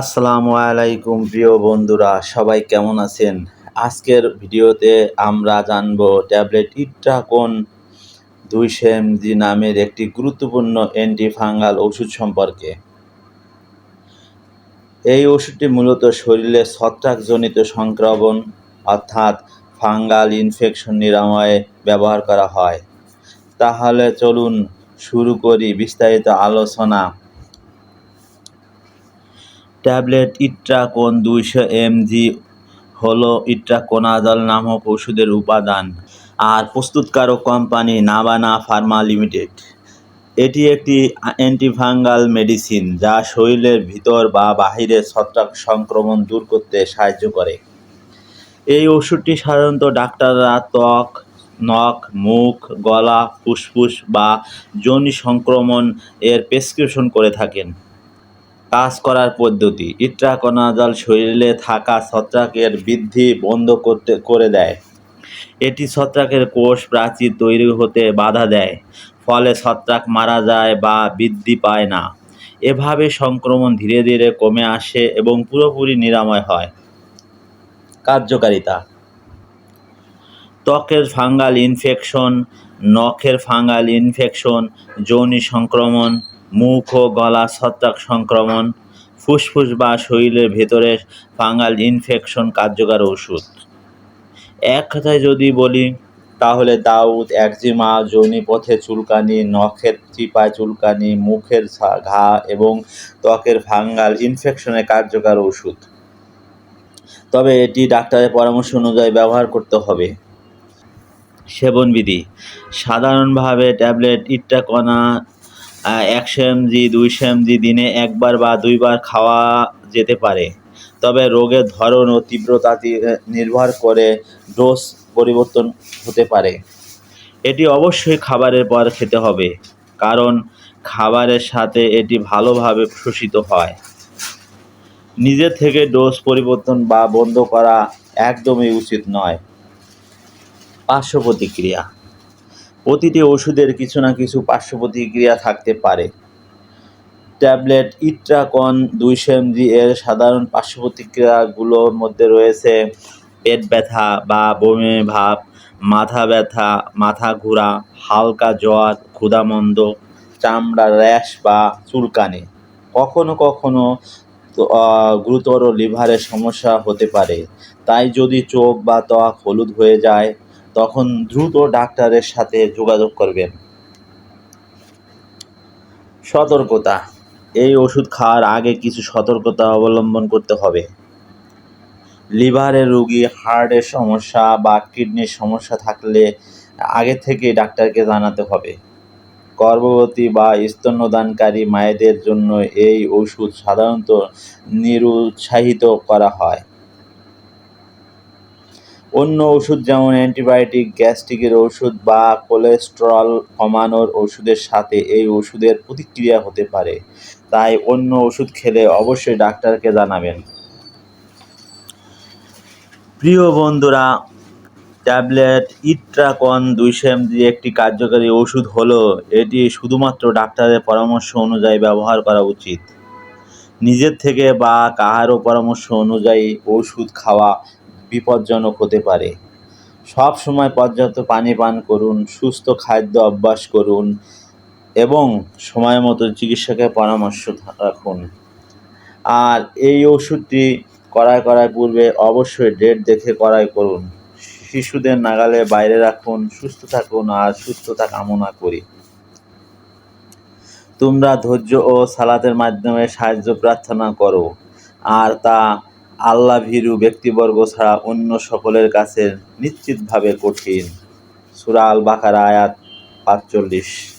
আসসালামু আলাইকুম, প্রিয় বন্ধুরা, সবাই কেমন আছেন? আজকের ভিডিওতে আমরা জানব ট্যাবলেট ইট্রাকোন দুইশো এমজি নামের একটি গুরুত্বপূর্ণ অ্যান্টিফাঙ্গাল ওষুধ সম্পর্কে। এই ওষুধটি মূলত শরীরে ছত্রাকজনিত সংক্রমণ, অর্থাৎ ফাঙ্গাল ইনফেকশন নিরাময়ে ব্যবহার করা হয়। তাহলে চলুন শুরু করি বিস্তারিত আলোচনা। ট্যাবলেট ইট্রাকোন দুইশো এমজি হলো ইট্রাকোনাজল নামক ওষুধের উপাদান আর প্রস্তুতকারক কোম্পানি নাবানা ফার্মা লিমিটেড। এটি একটি অ্যান্টিফাঙ্গাল মেডিসিন যা শরীরের ভিতর বা বাহিরে ছত্রাক সংক্রমণ দূর করতে সাহায্য করে। এই ওষুধটি সাধারণত ডাক্তাররা ত্বক, নখ, মুখ, গলা, ফুসফুস বা যৌনি সংক্রমণ এর প্রেসক্রিপশন করে থাকেন। কাজ করার পদ্ধতি। ইট্রাকোনাজল শরীরে থাকা ছত্রাকের বৃদ্ধি বন্ধ করতে, করে দেয়। এটি ছত্রাকের কোষ প্রাচীর তৈরি হতে বাধা দেয়, ফলে ছত্রাক মারা যায় বা বৃদ্ধি পায় না। এভাবে সংক্রমণ ধীরে ধীরে কমে আসে এবং পুরোপুরি নিরাময় হয়। কার্যকারিতা। ত্বকের ফাঙ্গাল ইনফেকশন, নখের ফাঙ্গাল ইনফেকশন, যৌনি সংক্রমণ মুখ ও গলা ছত্রাক সংক্রমণ, ফুসফুস বা শরীরের ভেতরে ফাঙ্গাল ইনফেকশন কার্যকর ওষুধ। এক কথায় যদি বলি, তাহলে দাউদ, একজিমা পথে চুলকানি, নখের চিপায় চুলকানি, মুখের ঘা এবং ত্বকের ফাঙ্গাল ইনফেকশনে কার্যকর ওষুধ। তবে এটি ডাক্তারের পরামর্শ অনুযায়ী ব্যবহার করতে হবে। সেবনবিধি, সাধারণভাবে ট্যাবলেট ইট্টাকনা একশো এমজি দুইশো এমজি দিনে একবার বা দুইবার খাওয়া যেতে পারে। তবে রোগের ধরন ও তীব্রতা নির্ভর করে ডোজ পরিবর্তন হতে পারে। এটি অবশ্যই খাবারের পর খেতে হবে, কারণ খাবারের সাথে এটি ভালোভাবে শোষিত হয়। নিজের থেকে ডোজ পরিবর্তন বা বন্ধ করা একদমই উচিত নয়। পার্শ্ব প্রতিক্রিয়া। প্রতিটি ওষুধের কিছু না কিছু পার্শ্ব প্রতিক্রিয়া থাকতে পারে। ট্যাবলেট ইট্রাকন দুইশো এমজি এর সাধারণ পার্শ্ব প্রতিক্রিয়াগুলোর মধ্যে রয়েছে পেট ব্যথা বা বমি, ভাব, মাথা ব্যথা, মাথা ঘোরা, হালকা জ্বর, ক্ষুধামন্দ চামড়া র্যাশ বা চুলকানি। কখনো কখনো গুরুতর লিভারের সমস্যা হতে পারে। তাই যদি চোখ বা ত্বক হলুদ হয়ে যায় তখন দ্রুত ডাক্তারের সাথে যোগাযোগ করবেন। সতর্কতা। এই ওষুধ খাওয়ার আগে কিছু সতর্কতা অবলম্বন করতে হবে। লিভারের রুগী, হার্টের সমস্যা বা কিডনির সমস্যা থাকলে আগে থেকে ডাক্তারকে জানাতে হবে। গর্ভবতী বা স্তন্যদানকারী মায়েদের জন্য এই ওষুধ সাধারণত নিরুৎসাহিত করা হয়। অন্য ওষুধ যেমন অ্যান্টিবায়োটিক, গ্যাস্ট্রিকের ওষুধ বা কোলেস্টেরল কমানোর ওষুধের সাথে এই ওষুধের প্রতিক্রিয়া হতে পারে। তাই অন্য ওষুধ খেলে অবশ্যই ডাক্তারকে জানাবেন। প্রিয় বন্ধুরা, ট্যাবলেট ইট্রাকন দুইশো এমজি একটি কার্যকারী ওষুধ হলো, এটি শুধুমাত্র ডাক্তারের পরামর্শ অনুযায়ী ব্যবহার করা উচিত। নিজের থেকে বা কাহারও পরামর্শ অনুযায়ী ওষুধ খাওয়া বিপজ্জনক হতে পারে। সব সময় পর্যাপ্ত পানি পান করুন, সুস্থ খাদ্য অভ্যাস করুন এবং সময় মতো চিকিৎসকের পরামর্শ রাখুন। আর এই ওষুধটি করাই করার পূর্বে অবশ্যই ডেট দেখে করাই করুন। শিশুদের নাগালে বাইরে রাখুন, সুস্থ থাকুন আর সুস্থতা কামনা করি। তোমরা ধৈর্য ও সালাতের মাধ্যমে সাহায্য প্রার্থনা করো। আর তা আল্লাহ ভীরু ব্যক্তিবর্গ ছাড়া অন্য সকলের কাছে নিশ্চিতভাবে কঠিন। সুরাল বাকার আয়াত পাঁচচল্লিশ।